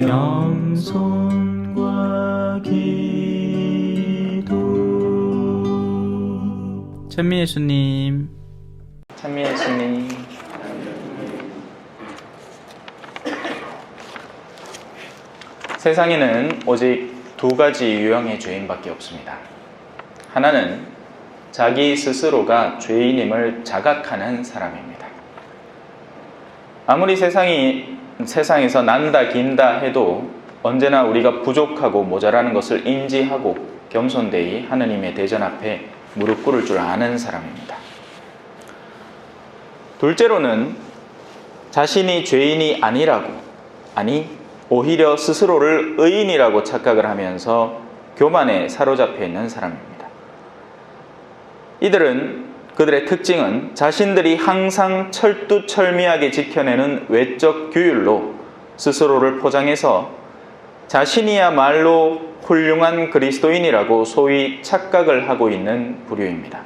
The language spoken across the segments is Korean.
겸손과 기도 찬미 예수님 찬미 예수님 세상에는 오직 두 가지 유형의 죄인밖에 없습니다. 하나는 자기 스스로가 죄인임을 자각하는 사람입니다. 아무리 세상이 세상에서 난다 긴다 해도 언제나 우리가 부족하고 모자라는 것을 인지하고 겸손되이 하느님의 대전 앞에 무릎 꿇을 줄 아는 사람입니다. 둘째로는 자신이 죄인이 아니라고 아니 오히려 스스로를 의인이라고 착각을 하면서 교만에 사로잡혀 있는 사람입니다. 이들은 그들의 특징은 자신들이 항상 철두철미하게 지켜내는 외적 규율로 스스로를 포장해서 자신이야말로 훌륭한 그리스도인이라고 소위 착각을 하고 있는 부류입니다.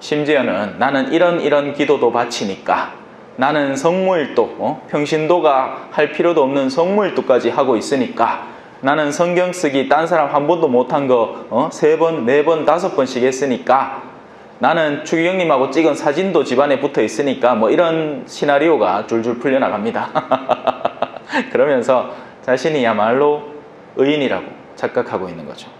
심지어는 나는 이런 이런 기도도 바치니까 나는 성무일도 어? 평신도가 할 필요도 없는 성무일도까지 하고 있으니까 나는 성경 쓰기 딴 사람 한 번도 못한 거 어? 세 번, 네 번, 다섯 번씩 했으니까 나는 추기경님하고 찍은 사진도 집안에 붙어 있으니까 뭐 이런 시나리오가 줄줄 풀려나갑니다. 그러면서 자신이야말로 의인이라고 착각하고 있는 거죠.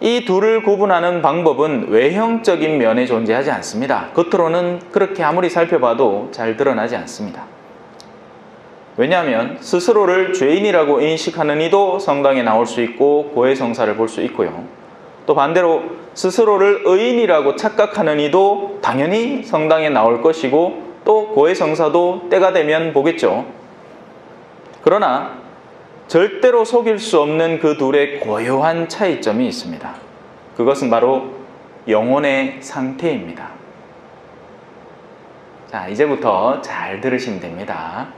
이 둘을 구분하는 방법은 외형적인 면에 존재하지 않습니다. 겉으로는 그렇게 아무리 살펴봐도 잘 드러나지 않습니다. 왜냐하면 스스로를 죄인이라고 인식하는 이도 성당에 나올 수 있고 고해 성사를 볼 수 있고요. 또 반대로 스스로를 의인이라고 착각하는 이도 당연히 성당에 나올 것이고 또 고해 성사도 때가 되면 보겠죠. 그러나 절대로 속일 수 없는 그 둘의 고요한 차이점이 있습니다. 그것은 바로 영혼의 상태입니다. 자, 이제부터 잘 들으시면 됩니다.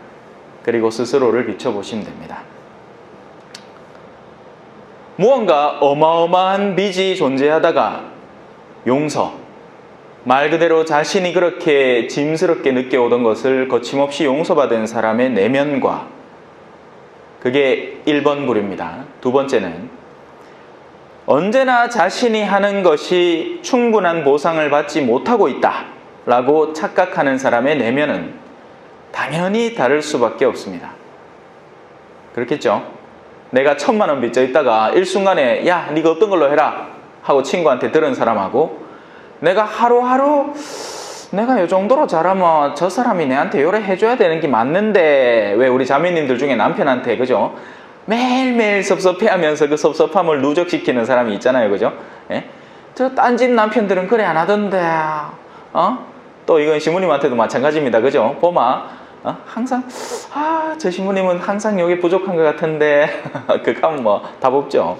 그리고 스스로를 비춰보시면 됩니다. 무언가 어마어마한 빚이 존재하다가 용서, 말 그대로 자신이 그렇게 짐스럽게 느껴오던 것을 거침없이 용서받은 사람의 내면과 그게 1번 부류입니다. 두 번째는 언제나 자신이 하는 것이 충분한 보상을 받지 못하고 있다 라고 착각하는 사람의 내면은 당연히 다를 수밖에 없습니다. 그렇겠죠? 내가 천만 원 빚져 있다가 일순간에 야 네가 어떤 걸로 해라 하고 친구한테 들은 사람하고 내가 하루하루 내가 이 정도로 잘하면 저 사람이 내한테 요래 해줘야 되는 게 맞는데 왜 우리 자매님들 중에 남편한테 그죠? 매일매일 섭섭해하면서 그 섭섭함을 누적시키는 사람이 있잖아요 그죠? 예? 저딴집 남편들은 그래 안 하던데 어? 또 이건 시부님한테도 마찬가지입니다 그죠? 보마 어? 항상 아저 시부님은 항상 여기 부족한 것 같은데. 그하면 뭐 답 없죠.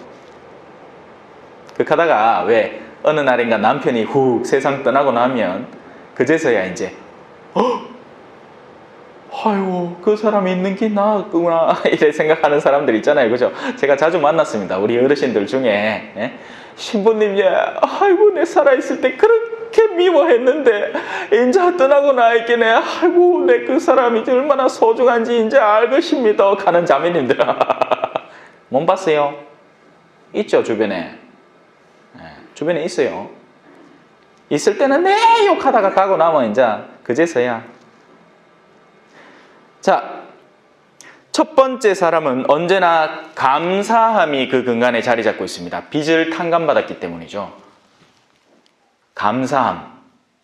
그하다가 왜 어느 날인가 남편이 훅 세상 떠나고 나면 그제서야 이제 어? 아이고 그 사람이 있는 게 나았구나. 이래 생각하는 사람들 있잖아요. 그죠? 제가 자주 만났습니다. 우리 어르신들 중에. 예? 신부님 예 아이고 내 살아있을 때 그 렇게 미워했는데 이제 떠나고 나있기네 아이고 내 그 사람이 얼마나 소중한지 이제 알 것입니다 가는 자매님들 못 봤어요? 있죠 주변에 예, 주변에 있어요 있을 때는 내 욕하다가 가고 나면 이제 그제서야 자, 첫 번째 사람은 언제나 감사함이 그 근간에 자리 잡고 있습니다. 빚을 탕감받았기 때문이죠. 감사함.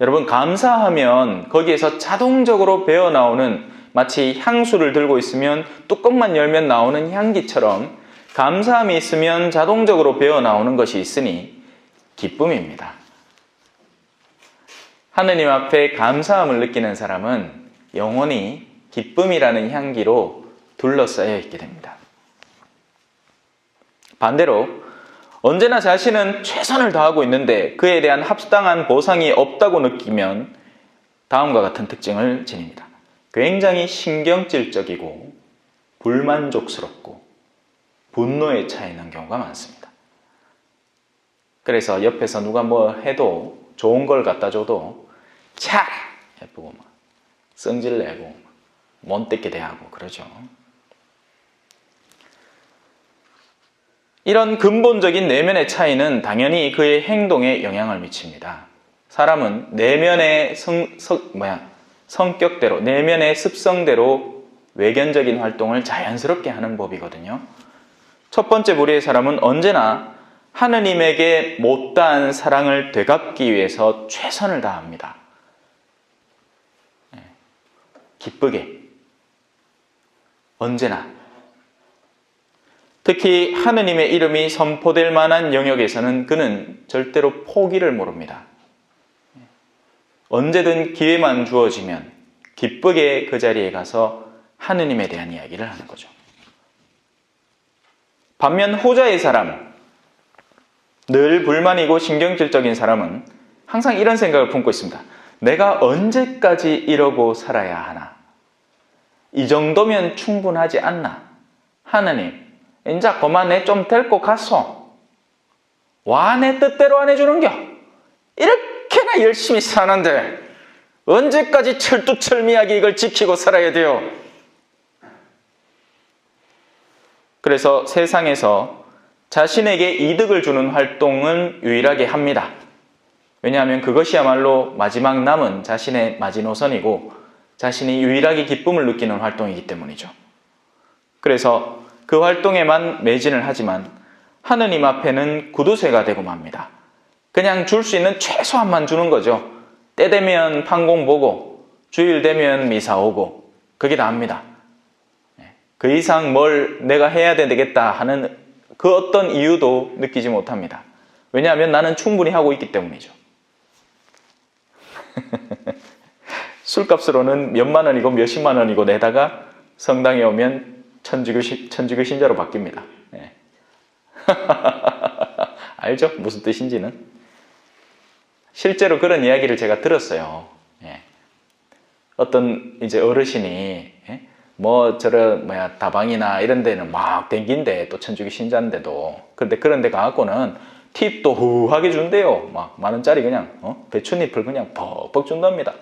여러분, 감사하면 거기에서 자동적으로 배어 나오는 마치 향수를 들고 있으면 뚜껑만 열면 나오는 향기처럼 감사함이 있으면 자동적으로 배어 나오는 것이 있으니 기쁨입니다. 하느님 앞에 감사함을 느끼는 사람은 영원히 기쁨이라는 향기로 둘러싸여 있게 됩니다. 반대로 언제나 자신은 최선을 다하고 있는데 그에 대한 합당한 보상이 없다고 느끼면 다음과 같은 특징을 지닙니다. 굉장히 신경질적이고 불만족스럽고 분노에 차 있는 경우가 많습니다. 그래서 옆에서 누가 뭐 해도 좋은 걸 갖다 줘도 차! 예쁘고 막 성질 내고 못되게 대하고 그러죠. 이런 근본적인 내면의 차이는 당연히 그의 행동에 영향을 미칩니다. 사람은 내면의 성, 성 뭐야 성격대로 내면의 습성대로 외견적인 활동을 자연스럽게 하는 법이거든요. 첫 번째 무리의 사람은 언제나 하느님에게 못다한 사랑을 되갚기 위해서 최선을 다합니다. 네. 기쁘게 언제나 특히 하느님의 이름이 선포될 만한 영역에서는 그는 절대로 포기를 모릅니다. 언제든 기회만 주어지면 기쁘게 그 자리에 가서 하느님에 대한 이야기를 하는 거죠. 반면 호자의 사람, 늘 불만이고 신경질적인 사람은 항상 이런 생각을 품고 있습니다. 내가 언제까지 이러고 살아야 하나? 이 정도면 충분하지 않나? 하느님, 인자 그만해 좀 데리고 갔어. 와, 내 뜻대로 안 해주는겨. 이렇게나 열심히 사는데 언제까지 철두철미하게 이걸 지키고 살아야 돼요? 그래서 세상에서 자신에게 이득을 주는 활동은 유일하게 합니다. 왜냐하면 그것이야말로 마지막 남은 자신의 마지노선이고 자신이 유일하게 기쁨을 느끼는 활동이기 때문이죠. 그래서 그 활동에만 매진을 하지만 하느님 앞에는 구두쇠가 되고 맙니다. 그냥 줄 수 있는 최소한만 주는 거죠. 때 되면 판공 보고 주일 되면 미사 오고 그게 다합니다. 그 이상 뭘 내가 해야 되겠다 하는 그 어떤 이유도 느끼지 못합니다. 왜냐하면 나는 충분히 하고 있기 때문이죠. 술값으로는 몇만 원이고 몇십만 원이고 내다가 성당에 오면 천주교, 천주교 신자로 바뀝니다. 네. 알죠? 무슨 뜻인지는? 실제로 그런 이야기를 제가 들었어요. 예. 어떤 이제 어르신이 예? 뭐 저런 뭐야 다방이나 이런 데는 막 댕긴데 또 천주교 신자인데도 그런데 그런 데 가갖고는 팁도 후하게 준대요. 막 만 원짜리 그냥 어? 배춧잎을 그냥 퍽퍽 준답니다.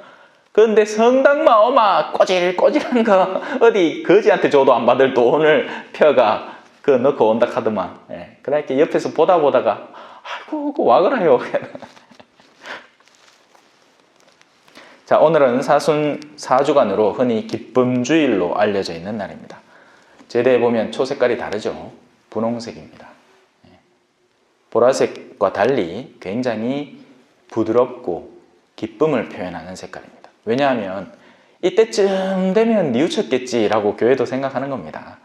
그런데 성당만 어마 꼬질꼬질한 거 어디 거지한테 줘도 안 받을 돈을 펴가 그 넣고 온다 카드만. 예. 그러니까 옆에서 보다 보다가 아이고 그 와그라요. 자, 오늘은 사순 4주간으로 흔히 기쁨주일로 알려져 있는 날입니다. 제대에 보면 초 색깔이 다르죠. 분홍색입니다. 예. 보라색과 달리 굉장히 부드럽고 기쁨을 표현하는 색깔입니다. 왜냐하면 이때쯤 되면 뉘우쳤겠지라고 교회도 생각하는 겁니다.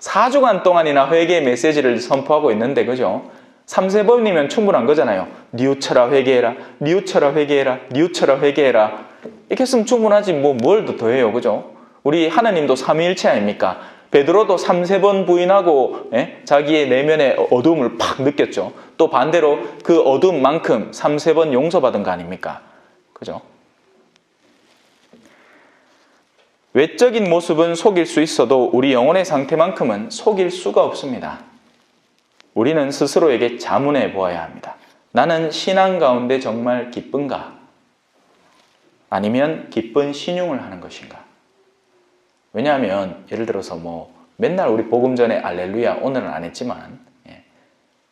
4주간 동안이나 회개의 메시지를 선포하고 있는데 그죠? 3, 세번이면 충분한 거잖아요. 뉘우쳐라 회개해라. 뉘우쳐라 회개해라. 뉘우쳐라 회개해라. 이렇게 했으면 충분하지 뭐 뭘 더 해요. 그죠? 우리 하나님도 삼위일체 아닙니까? 베드로도 3, 3번 부인하고 예? 자기의 내면의 어둠을 팍 느꼈죠. 또 반대로 그 어둠만큼 3, 3번 용서받은 거 아닙니까? 그죠? 외적인 모습은 속일 수 있어도 우리 영혼의 상태만큼은 속일 수가 없습니다. 우리는 스스로에게 자문해 보아야 합니다. 나는 신앙 가운데 정말 기쁜가? 아니면 기쁜 신용을 하는 것인가? 왜냐하면 예를 들어서 뭐 맨날 우리 복음 전에 알렐루야 오늘은 안 했지만 예,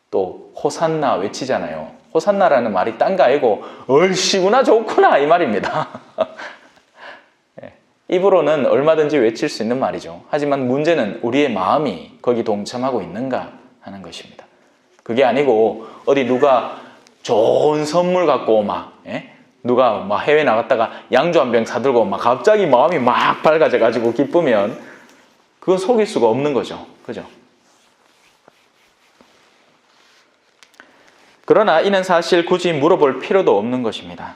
또 호산나 외치잖아요. 호산나라는 말이 딴거 아니고 얼씨구나 좋구나 이 말입니다. 예, 입으로는 얼마든지 외칠 수 있는 말이죠. 하지만 문제는 우리의 마음이 거기 동참하고 있는가 하는 것입니다. 그게 아니고 어디 누가 좋은 선물 갖고 오마 예? 누가 막 해외 나갔다가 양주 한 병 사들고 막 갑자기 마음이 막 밝아져 가지고 기쁘면 그건 속일 수가 없는 거죠. 그죠? 그러나 이는 사실 굳이 물어볼 필요도 없는 것입니다.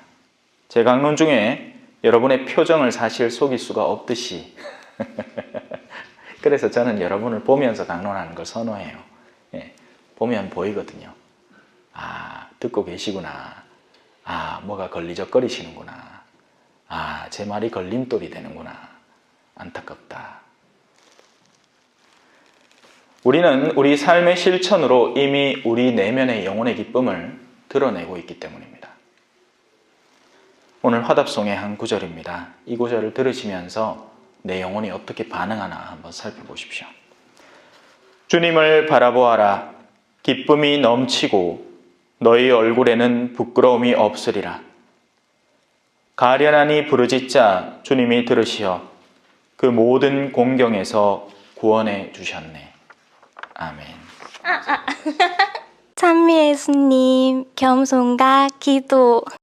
제 강론 중에 여러분의 표정을 사실 속일 수가 없듯이 그래서 저는 여러분을 보면서 강론하는 걸 선호해요. 예, 보면 보이거든요. 아, 듣고 계시구나. 아, 뭐가 걸리적거리시는구나. 아, 제 말이 걸림돌이 되는구나. 안타깝다. 우리는 우리 삶의 실천으로 이미 우리 내면의 영혼의 기쁨을 드러내고 있기 때문입니다. 오늘 화답송의 한 구절입니다. 이 구절을 들으시면서 내 영혼이 어떻게 반응하나 한번 살펴보십시오. 주님을 바라보아라. 기쁨이 넘치고 너희 얼굴에는 부끄러움이 없으리라. 가련하니 부르짖자 주님이 들으시어 그 모든 공경에서 구원해 주셨네. 아멘. 찬미 예수님, 겸손과 기도.